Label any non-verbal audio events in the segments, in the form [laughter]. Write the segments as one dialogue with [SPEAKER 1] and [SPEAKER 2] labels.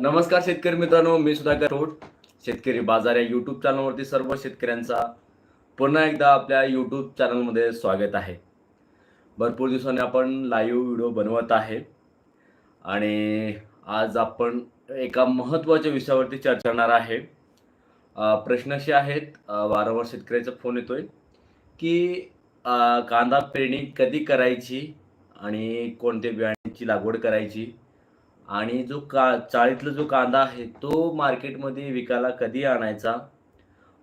[SPEAKER 1] नमस्कार शेतकरी मित्रांनो मी सुधाकर रोड शेतकरी बाजार या यूट्यूब चॅनलवरती सर्व शेतकऱ्यांचा पुन्हा एकदा आपल्या यूट्यूब चॅनलमध्ये स्वागत आहे. भरपूर दिवसांनी आपण लाईव्ह व्हिडिओ बनवत आहे. आणि आज आपण एका महत्त्वाच्या विषयावरती चर्चा करणार आहे प्रश्न असे आहेत वारंवार शेतकऱ्याचा फोन येतोय की कांदा पेरणी कधी करायची आणि कोणत्या बियाण्याची लागवड करायची? आणि जो का चाळीतला जो कांदा आहे तो मार्केटमध्ये विकायला कधी आणायचा?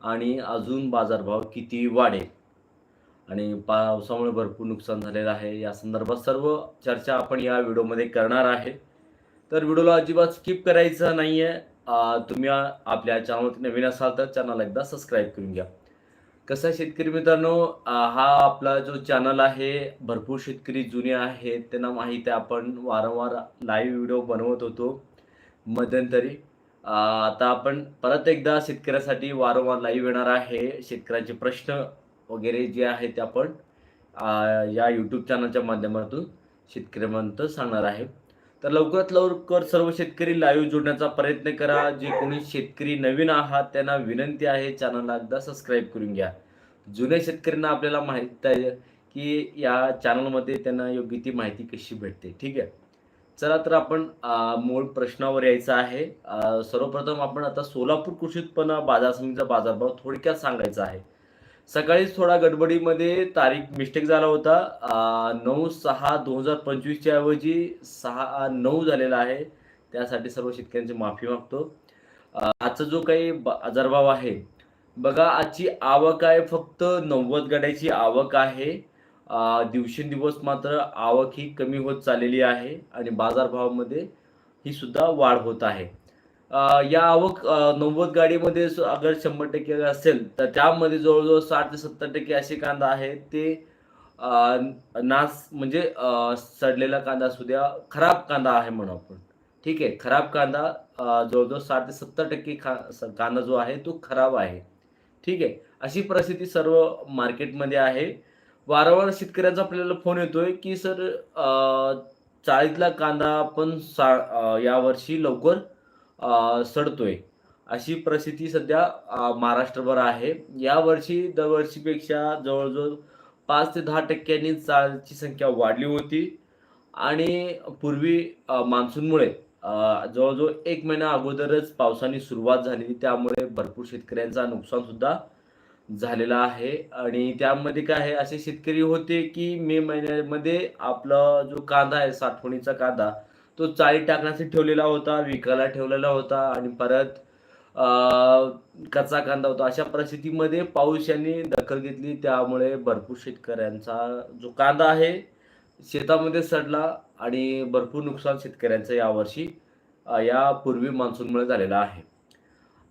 [SPEAKER 1] आणि अजून बाजारभाव किती वाढेल आणि पावसामुळे भरपूर नुकसान झालेलं आहे. या संदर्भात सर्व चर्चा आपण या व्हिडिओमध्ये करणार आहे. तर व्हिडिओला अजिबात स्किप करायचं नाही आहे तुम्ही आपल्या चॅनलवरती नवीन असाल तर चॅनल एकदा सबस्क्राईब करून घ्या. कसं आहे शेतकरी मित्रांनो? हा आपला जो चॅनल आहे भरपूर शेतकरी जुने आहेत. त्यांना माहीत आहे आपण वारंवार लाईव्ह व्हिडिओ बनवत होतो मध्यंतरी. आता आपण परत एकदा शेतकऱ्यासाठी वारंवार लाईव्ह येणार आहे. शेतकऱ्यांचे प्रश्न वगैरे जे आहेत ते आपण या यूट्यूब चॅनलच्या माध्यमातून शेतकऱ्यांपर्यंत सांगणार आहे. तर लवकरात लवकर सर्व शेतकरी लाईव्ह जोडण्याचा प्रयत्न करा. जे कोणी शेतकरी नवीन आहात त्यांना विनंती आहे चॅनलला एकदा सबस्क्राईब करून घ्या. जुन्या शेतकऱ्यांना आपल्याला माहीत आहे की या चॅनलमध्ये त्यांना योग्य ती माहिती कशी भेटते ठीक आहे? चला तर आपण मूळ प्रश्नावर यायचं आहे. सर्वप्रथम आपण आता सोलापूर कृषी उत्पन्न बाजार समितीचा बाजारभाव थोडक्यात सांगायचा आहे. सकाळीच थोडा गडबडीमध्ये तारीख मिस्टेक झाला होता. नऊ सहा दोन हजार पंचवीसच्या ऐवजी सहा नऊ झालेला आहे. त्यासाठी सर्व शेतकऱ्यांची माफी मागतो. आजचा जो काही बाजारभाव आहे बघा आजची आवक आहे फक्त नव्वद गाड्याची आवक आहे. दिवसेंदिवस मात्र आवक ही कमी होत चाललेली आहे आणि बाजारभावामध्ये ही सुद्धा वाढ होत आहे. या आवक नव्वद गाडीमध्ये अगर शंभर टक्के असेल तर त्यामध्ये जवळजवळ साठ ते सत्तर टक्के असे कांदा आहे ते नास म्हणजे सडलेला कांदा असू द्या खराब कांदा आहे म्हणू आपण. ठीक आहे खराब कांदा जवळजवळ साठ ते सत्तर टक्के खा कांदा जो आहे तो खराब आहे. ठीक आहे. अशी परिस्थिती सर्व मार्केटमध्ये आहे. वारंवार शेतकऱ्यांचा आपल्याला फोन येतोय की सर चाळीतला कांदा पण सा यावर्षी लवकर सडतोय. अशी परिस्थिती सध्या महाराष्ट्रभर आहे. यावर्षी दरवर्षीपेक्षा जवळजवळ पाच ते दहा टक्क्यांनी चाळची संख्या वाढली होती. आणि पूर्वी मान्सूनमुळे जवळजवळ एक महिना अगोदरच पावसाने सुरुवात झालेली. त्यामुळे भरपूर शेतकऱ्यांचा नुकसान सुद्धा झालेला आहे. आणि त्यामध्ये काय आहे असे शेतकरी होते की मे महिन्यामध्ये आपला जो कांदा आहे साठवणीचा कांदा तो चाळी टाकण्यासाठी ठेवलेला होता विकायला ठेवलेला होता आणि परत कच्चा कांदा होता. अशा परिस्थितीमध्ये पाऊस यांनी दखल घेतली. त्यामुळे भरपूर शेतकऱ्यांचा जो कांदा आहे शेतामध्ये सडला. आणि भरपूर नुकसान शेतकऱ्यांचं यावर्षी या पूर्वी मान्सूनमुळे झालेलं आहे.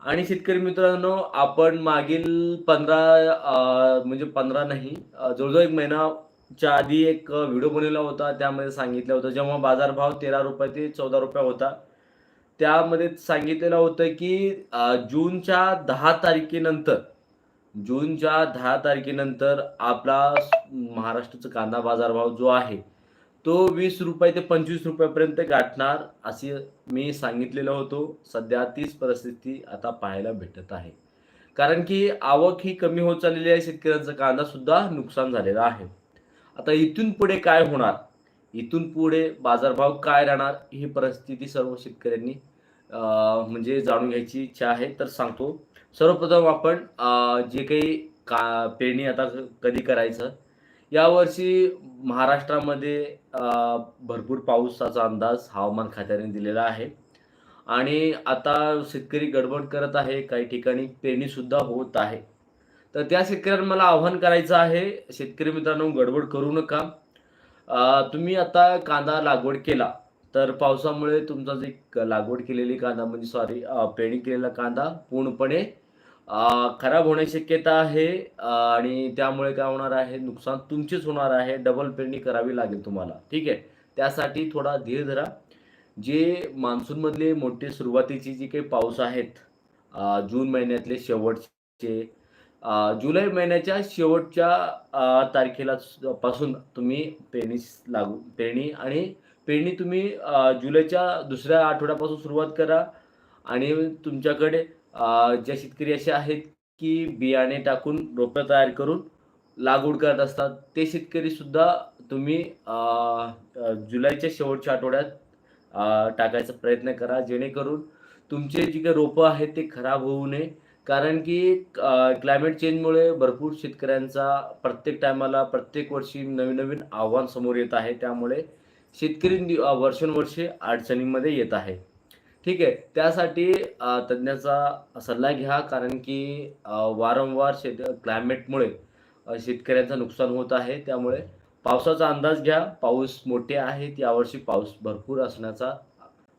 [SPEAKER 1] आणि शेतकरी मित्रांनो आपण मागील पंधरा म्हणजे पंधरा नाही जवळजवळ एक महिनाच्या आधी एक व्हिडिओ बनवला होता. त्यामध्ये सांगितलं होतं जेव्हा बाजारभाव तेरा रुपये ते चौदा रुपये होता त्यामध्ये सांगितलेलं होतं की जूनच्या दहा तारखेनंतर जूनच्या दहा तारखेनंतर आपला महाराष्ट्राचा कांदा बाजारभाव जो आहे तो वीस रुपये ते पंचवीस रुपयापर्यंत गाठणार असे मी सांगितलेलं होतो. सध्या तीच परिस्थिती आता पाहायला भेटत आहे. कारण की आवक ही कमी होत चाललेली आहे शेतकऱ्यांचा कांदा सुद्धा नुकसान झालेला आहे. आता इथून पुढे काय होणार? इथून पुढे बाजारभाव काय राहणार? ही परिस्थिती सर्व शेतकऱ्यांनी म्हणजे जाणून घ्यायची इच्छा आहे. तर सांगतो. सर्वप्रथम आपण जे काही का पेरणी आता कधी करायचं यावर्षी महाराष्ट्रामध्ये भरपूर पावसाचा अंदाज हवामान खात्याने दिलेला आहे. आणि आता शेतकरी गडबड करत आहे काही ठिकाणी पेरणीसुद्धा होत आहे. तर त्या शेतकऱ्यांना मला आव्हान करायचं आहे शेतकरी मित्रांनो गडबड करू नका. तुम्ही आता कांदा लागवड केला तर पावसामुळे तुमचा जे क- लागवड केलेली कांदा म्हणजे सॉरी पेरणी केलेला कांदा पूर्णपणे खराब होण्याची शक्यता आहे. आणि त्यामुळे काय होणार आहे? नुकसान तुमचेच होणार आहे. डबल पेरणी करावी लागेल तुम्हाला. ठीक आहे? त्यासाठी थोडा धीर धरा. जे मान्सूनमधले मोठे सुरुवातीची जी काही पाऊस आहेत जून महिन्यातले शेवटचे जुलै महिन्याच्या शेवटच्या तारखेला पासून तुम्ही पेरणी लागू पेरणी आणि पेरणी तुम्ही जुलैच्या दुसऱ्या आठवड्यापासून सुरुवात करा. आणि तुमच्याकडे ज्या शेतकरी असे आहेत की बियाणे टाकून रोपं तयार करून लागवड करत असतात ते शेतकरी सुद्धा तुम्ही जुलैच्या शेवटच्या आठवड्यात टाकायचा प्रयत्न करा जेणेकरून तुमचे जी काही रोपं आहेत ते खराब होऊ नये. कारण की क्लायमेट चेंजमुळे भरपूर शेतकऱ्यांचा प्रत्येक टायमाला प्रत्येक वर्षी नवीन नवीन आव्हान समोर येत आहे. त्यामुळे शेतकरी वर्षानुवर्षे अडचणीमध्ये येत आहे. ठीक आहे. त्यासाठी तज्ज्ञाचा सल्ला घ्या कारण की वारंवार शेत क्लायमेटमुळे शेतकऱ्यांचं नुकसान होत आहे. त्यामुळे पावसाचा अंदाज घ्या. पाऊस मोठे आहेत. यावर्षी पाऊस भरपूर असण्याचा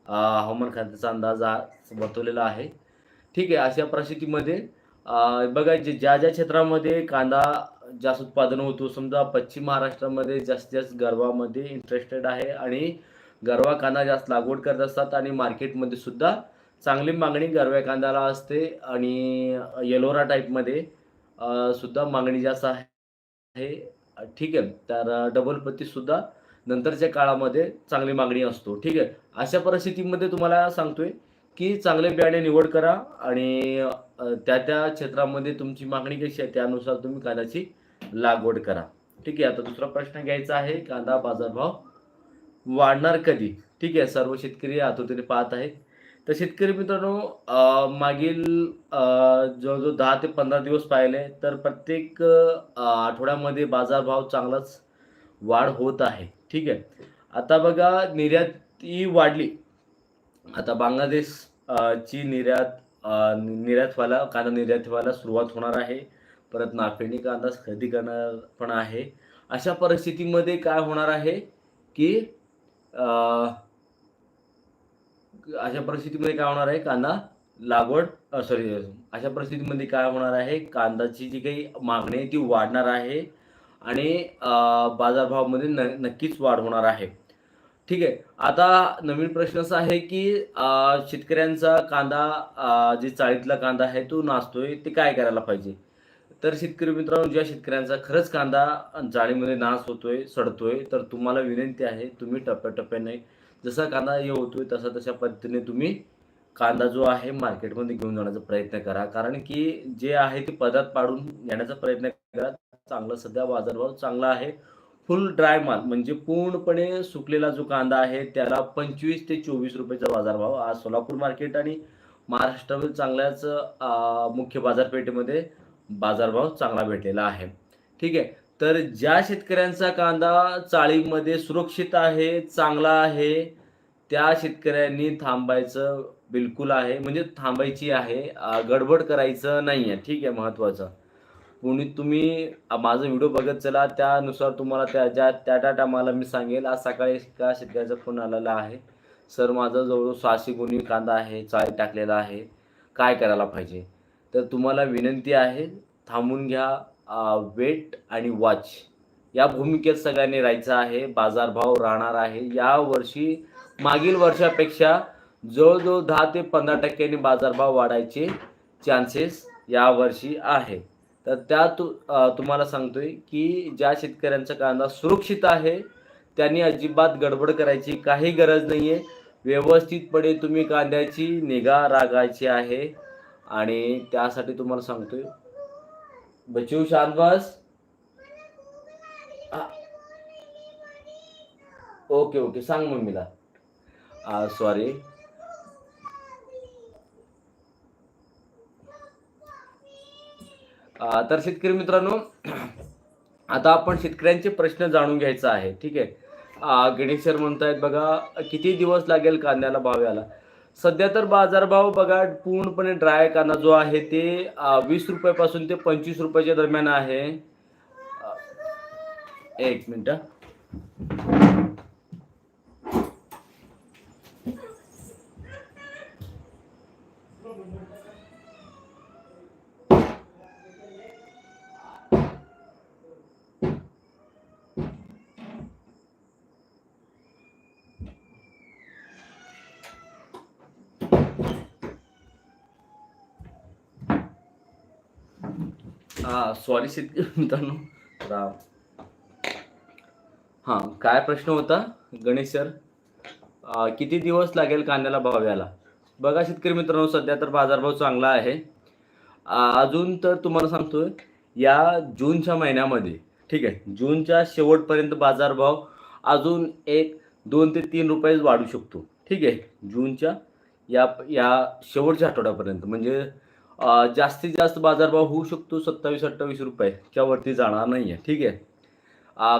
[SPEAKER 1] हवामान खात्याचा अंदाज हा वर्तवलेला आहे. ठीक आहे. अशा परिस्थितीमध्ये बघा जे ज्या ज्या क्षेत्रामध्ये कांदा जास्त उत्पादन होतो समजा पश्चिम महाराष्ट्रामध्ये जास्तीत जास्त गर्वामध्ये इंटरेस्टेड आहे आणि गरवा कांदा जास्त लागवड करत असतात आणि मार्केटमध्ये सुद्धा चांगली मागणी गरव्या कांद्याला असते आणि येलोरा टाईपमध्ये सुद्धा मागणी जास्त आहे. ठीक आहे तर डबल पत्तीसुद्धा नंतरच्या काळामध्ये चांगली मागणी असतो. ठीक आहे अशा परिस्थितीमध्ये तुम्हाला सांगतोय की चांगले बियाणे निवड करा आणि त्या त्या क्षेत्रामध्ये तुमची मागणी कशी आहे त्यानुसार तुम्ही कांद्याची लागवड करा. ठीक आहे आता दुसरा प्रश्न घ्यायचा आहे कांदा बाजारभाव वाढणार कधी? ठीक आहे सर्व शेतकरी आतुरतेने पाहत आहेत. तर शेतकरी मित्रांनो मागील जवळजवळ दहा ते पंधरा दिवस पाहिले तर प्रत्येक आठवड्यामध्ये बाजारभाव चांगलाच वाढ होत आहे. ठीक आहे? आता बघा निर्यात ही वाढली. आता बांगलादेश ची निर्यात निर्यात व्हायला कांदा निर्यात व्हायला सुरुवात होणार आहे. परत नाफेडी कांदा खरेदी करणार पण आहे. अशा परिस्थितीमध्ये काय होणार आहे की अशा परिस्थितीमध्ये काय होणार आहे? कांदा लागवड सॉरी अशा परिस्थितीमध्ये काय होणार आहे? कांद्याची जी काही मागणी आहे ती वाढणार आहे आणि बाजारभावामध्ये न नक्कीच वाढ होणार आहे. ठीक आहे. आता नवीन प्रश्न असा आहे की शेतकऱ्यांचा कांदा जे चाळीतला कांदा आहे तो नाचतोय ते काय करायला पाहिजे? तर शेतकरी मित्रांनो ज्या शेतकऱ्यांचा खरंच कांदा जाळीमध्ये नाश होतोय सडतोय तर तुम्हाला विनंती आहे तुम्ही टप्प्याटप्प्याने जसा कांदा हे होतोय तसा तशा पद्धतीने तुम्ही कांदा जो आहे मार्केटमध्ये घेऊन जाण्याचा प्रयत्न करा. कारण की जे आहे ते पदार्थ पाडून घेण्याचा प्रयत्न करा. चांगला सध्या बाजारभाव चांगला आहे. फुल ड्राय माल म्हणजे पूर्णपणे सुकलेला जो कांदा आहे त्याला पंचवीस ते चोवीस रुपयाचा बाजारभाव आज सोलापूर मार्केट आणि महाराष्ट्रातील चांगल्याच मुख्य बाजारपेठेमध्ये बाजारभाव चांगला भेटलेला आहे. ठीक आहे. तर ज्या शेतकऱ्यांचा कांदा चाळीमध्ये सुरक्षित आहे चांगला आहे त्या शेतकऱ्यांनी थांबायचं बिलकुल आहे. म्हणजे थांबायची आहे गडबड करायचं नाही आहे ठीक आहे महत्त्वाचं कोणी तुम्ही माझा व्हिडिओ बघत चला. त्यानुसार तुम्हाला त्या ज्या त्या त्या टायमाला मी सांगेल. आज सकाळी एका शेतकऱ्याचा फोन आलेला आहे. सर माझा जवळ सहाशे गुणी कांदा आहे चाळी टाकलेला आहे. काय करायला पाहिजे? तर तुम्हाला विनंती आहे थांबून घ्या वेट आणि वॉच या भूमिकेत सगळ्यांनी राहायचं आहे बाजारभाव राहणार आहे. या वर्षी मागील वर्षापेक्षा जवळजवळ दहा ते पंधरा टक्क्यांनी बाजारभाव वाढायचे चान्सेस यावर्षी आहे. तर त्या तु तुम्हाला सांगतोय की ज्या शेतकऱ्यांचा कांदा सुरक्षित आहे त्यांनी अजिबात गडबड करायची काही गरज नाही आहे व्यवस्थितपणे तुम्ही कांद्याची निगा राखायची आहे. आणि त्यासाठी तुम्हाला सांगतोय. बचू शांत ओके ओके. सांग मम्मीला सॉरी तर शेतकरी मित्रांनो आता आपण शेतकऱ्यांचे प्रश्न जाणून घ्यायचा आहे. ठीक आहे? गणेश सर म्हणतायत बघा किती दिवस लागेल कांद्याला भाव याला सध्या तर बाजारभाव बघा पूर्णपणे ड्राय कांदा जो आहे ते वीस रुपयापासून ते पंचवीस रुपयाच्या दरम्यान आहे. एक मिनिट. सॉरी शेतकरी [laughs] मित्रांनो राव हां काय प्रश्न होता? गणेश सर किती दिवस लागेल कांद्याला भाव यायला बघा शेतकरी मित्रांनो सध्या तर बाजारभाव चांगला आहे. अजून तर तुम्हाला सांगतोय या जूनच्या महिन्यामध्ये ठीक आहे जूनच्या शेवटपर्यंत बाजारभाव अजून एक दोन ते तीन रुपयेच वाढू शकतो. ठीक आहे जूनच्या या या शेवटच्या आठवड्यापर्यंत म्हणजे जास्तीत जास्त बाजारभाव होऊ शकतो सत्तावीस अठ्ठावीस रुपयाच्या वरती जाणार नाही आहे ठीक आहे?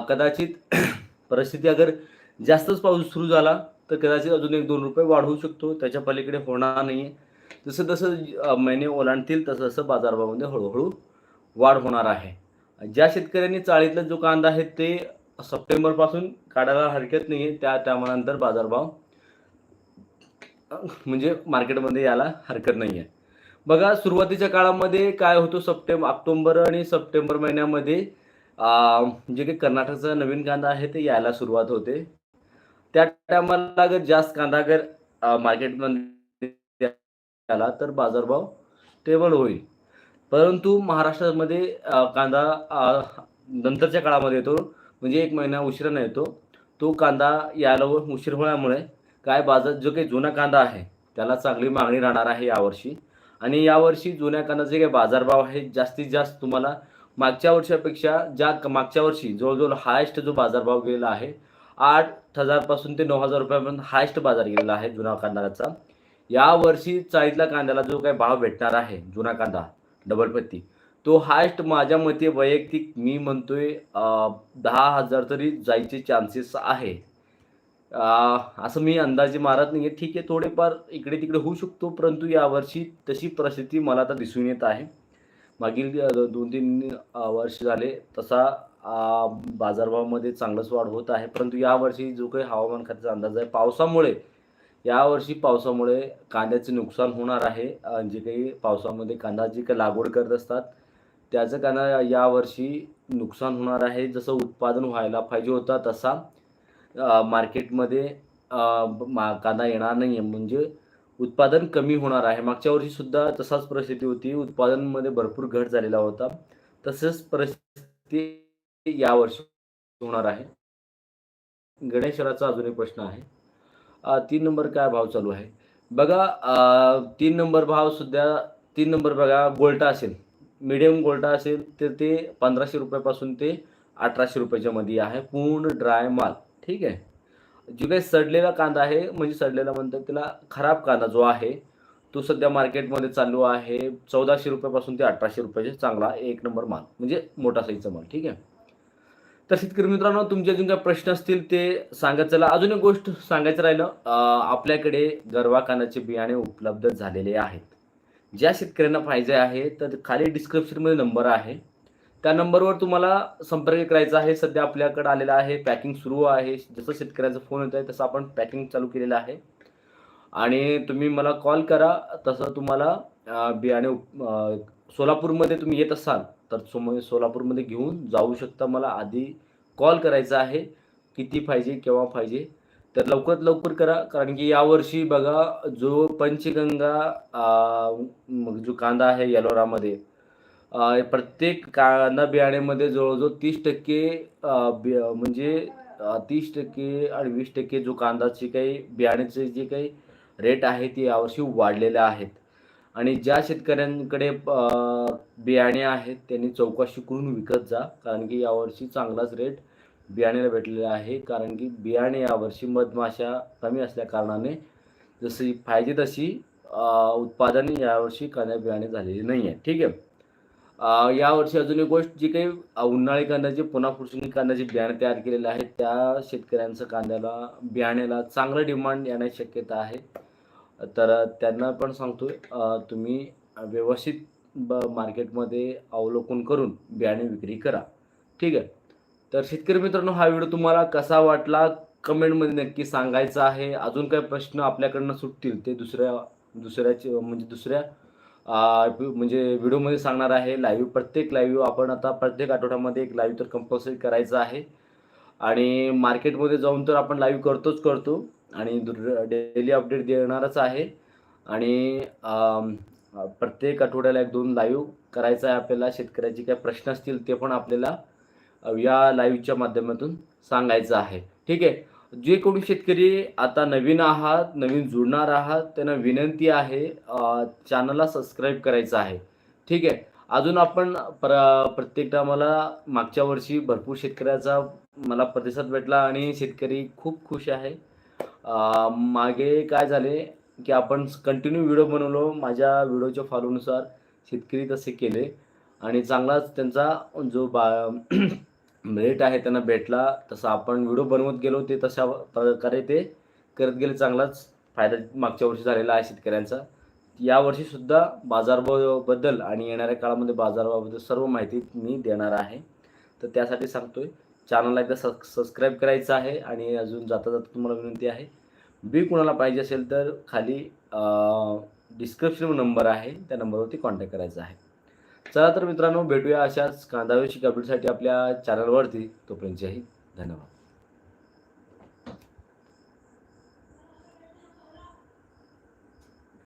[SPEAKER 1] कदाचित [clears throat] परिस्थिती अगर जास्तच पाऊस सुरू झाला तर कदाचित अजून एक दोन रुपये वाढवू शकतो. त्याच्या पलीकडे होणार नाही आहे जसं जसं महिने ओलांडतील तसं तसं बाजारभावामध्ये हळूहळू वाढ होणार आहे. ज्या शेतकऱ्यांनी चाळीतला जो कांदा आहे ते सप्टेंबरपासून काढायला हरकत नाही आहे त्या त्यामानंतर बाजारभाव म्हणजे मार्केटमध्ये यायला हरकत नाही आहे बघा सुरुवातीच्या काळामध्ये काय होतं सप्टेंबर ऑक्टोबर आणि सप्टेंबर महिन्यामध्ये जे काही कर्नाटकचा नवीन कांदा आहे ते यायला सुरुवात होते. त्या टायमाला अगर जास्त कांदा अगर मार्केटमध्ये आला तर बाजारभाव टेबल होईल. परंतु महाराष्ट्रामध्ये कांदा नंतरच्या काळामध्ये येतो म्हणजे एक महिना उशिराने येतो तो कांदा यायला उशीर होण्यामुळे काय बाजार जो काही जुना कांदा आहे त्याला चांगली मागणी राहणार आहे यावर्षी. आणि यावर्षी जुन्या कांद्याचे काही बाजारभाव आहे जास्तीत जास्त तुम्हाला मागच्या वर्षापेक्षा ज्या मागच्या वर्षी जवळजवळ हायस्ट जो बाजारभाव गेलेला आहे आठ हजारपासून ते नऊ हजार रुपयापर्यंत हायेस्ट बाजार गेलेला आहे जुना कांद्याचा. यावर्षी चाळीतला कांद्याला जो काही भाव भेटणार आहे जुना कांदा डबल पत्ती तो हायस्ट माझ्या मते वैयक्तिक मी म्हणतोय दहा हजार तरी जायचे चान्सेस आहे. असं मी अंदाजे मारत नाही आहे ठीक आहे थोडेफार इकडे तिकडे होऊ शकतो परंतु यावर्षी तशी परिस्थिती मला आता दिसून येत आहे. मागील दोन तीन वर्ष झाले तसा बाजारभावामध्ये चांगलंच वाढ होत आहे. परंतु यावर्षी जो काही हवामान खात्याचा अंदाज आहे पावसामुळे यावर्षी पावसामुळे कांद्याचे नुकसान होणार आहे. जे काही पावसामध्ये कांदा जी काही लागवड करत असतात त्याचं कांदा यावर्षी नुकसान होणार आहे. जसं उत्पादन व्हायला पाहिजे होता तसा मार्केटमध्ये मा कांदा येणार नाही आहे म्हणजे उत्पादन कमी होणार आहे. मागच्या वर्षीसुद्धा तसाच परिस्थिती होती. उत्पादनमध्ये भरपूर घट झालेला होता. तसंच परिस्थिती यावर्षी होणार आहे. गणेश्वराचा अजून एक प्रश्न आहे. तीन नंबर काय भाव चालू आहे? बघा तीन नंबर भाव सुद्धा तीन नंबर बघा गोल्टा असेल. मिडियम गोल्टा असेल तर ते पंधराशे रुपयापासून ते अठराशे रुपयाच्या मध्ये आहे. पूर्ण ड्राय माल. ठीक आहे. जो काही सडलेला कांदा आहे म्हणजे सडलेला म्हणतात त्याला खराब कांदा जो आहे तो सध्या मार्केटमध्ये चालू आहे. चौदाशे रुपयापासून ते अठराशे रुपयाचे चांगला एक नंबर माल म्हणजे मोठा साईजचा माल ठीक आहे. तर शेतकरी मित्रांनो तुमचे अजून काही प्रश्न असतील ते सांगत चला अजून एक गोष्ट सांगायचं राहिलं. आपल्याकडे गरवा कांद्याचे बियाणे उपलब्ध झालेले आहेत. ज्या शेतकऱ्यांना पाहिजे आहे तर खाली डिस्क्रिप्शनमध्ये नंबर आहे. त्या नंबरवर तुम्हाला संपर्क करायचा आहे. सध्या आपल्याकडे आलेला आहे. पॅकिंग सुरू आहे. जसं शेतकऱ्याचा फोन येत आहे तसं आपण पॅकिंग चालू केलेलं आहे. आणि तुम्ही मला कॉल करा. तसं तुम्हाला बियाणे सोलापूरमध्ये तुम्ही येत असाल तर सोम सोलापूरमध्ये घेऊन जाऊ शकता. मला आधी कॉल करायचा आहे. किती पाहिजे केव्हा पाहिजे तर लवकरात लवकर करा. कारण की यावर्षी बघा जो पंचगंगा जो कांदा आहे येलोरामध्ये प्रत्येक कांदा बियाण्यामध्ये जवळजवळ तीस टक्के म्हणजे तीस टक्के आणि वीस टक्के जो कांदाचे काही बियाण्याचे जे काही रेट आहे ते यावर्षी वाढलेले आहेत. आणि ज्या शेतकऱ्यांकडे बियाणे आहेत त्यांनी चौकशी करून विकत जा. कारण की यावर्षी चांगलाच रेट बियाण्याला भेटलेला आहे. कारण की बियाणे यावर्षी मधमाशा कमी असल्या कारणाने जशी पाहिजे तशी उत्पादन यावर्षी कांदा बियाणे झालेली नाही आहे ठीक आहे? यावर्षी अजून एक गोष्ट जी काही उन्हाळी कांद्याचे पुन्हा पुरुषी कांद्याचे बियाणे तयार केलेले आहेत त्या शेतकऱ्यांचं कांद्याला बियाण्याला चांगलं डिमांड येण्याची शक्यता आहे. तर त्यांना पण सांगतोय तुम्ही व्यवस्थित ब मार्केटमध्ये अवलोकन करून बियाणे विक्री करा. ठीक आहे? तर शेतकरी मित्रांनो हा व्हिडिओ तुम्हाला कसा वाटला? कमेंटमध्ये नक्की सांगायचं आहे. अजून काही प्रश्न आपल्याकडनं सुटतील ते दुसऱ्या दुसऱ्याचे म्हणजे दुसऱ्या म्हणजे व्हिडिओमध्ये सांगणार आहे लाईव्ह प्रत्येक लाईव्ह आपण आता प्रत्येक आठवड्यामध्ये एक लाईव्ह तर कंपल्सरी करायचं आहे. आणि मार्केटमध्ये जाऊन तर आपण लाईव्ह करतोच करतो. आणि डेली अपडेट देणारच आहे. आणि प्रत्येक आठवड्याला एक दोन लाईव्ह करायचं आहे आपल्याला. शेतकऱ्याचे काय प्रश्न असतील ते पण आपल्याला या लाईव्हच्या माध्यमातून सांगायचं आहे. ठीक आहे? जे कोणी शेतकरी आता नवीन आहात नवीन जुळणार आहात त्यांना विनंती आहे चॅनलला सबस्क्राईब करायचं आहे. ठीक आहे? अजून आपण प्र प्रत्येकदा मला मागच्या वर्षी भरपूर शेतकऱ्याचा मला प्रतिसाद भेटला आणि शेतकरी खूप खुश आहे. मागे काय झाले की आपण कंटिन्यू व्हिडिओ बनवलो माझ्या व्हिडिओच्या फॉलोनुसार शेतकरी तसे केले आणि चांगलाच त्यांचा जो बा मेरिट आहे त्यांना भेटला तसं आपण व्हिडिओ बनवत गेलो ते तशा प्रकारे ते करत गेले चांगलाच फायदा मागच्या वर्षी झालेला आहे शेतकऱ्यांचा. यावर्षी सुद्धा बाजारभावाबद्दल आणि येणाऱ्या काळामध्ये बाजारभावाबद्दल सर्व माहिती मी देणार आहे. तर त्यासाठी सांगतोय चॅनलला एकदा स सबस्क्राईब करायचं आहे आणि अजून जाता जाता तुम्हाला विनंती आहे. बी कुणाला पाहिजे असेल तर खाली डिस्क्रिप्शन नंबर आहे त्या नंबरवरती कॉन्टॅक्ट करायचा आहे. चला तर मित्रांनो भेटूया अशाच कांदावेची अपडेटसाठी आपल्या चॅनलवरती तोपर्यंतही धन्यवाद.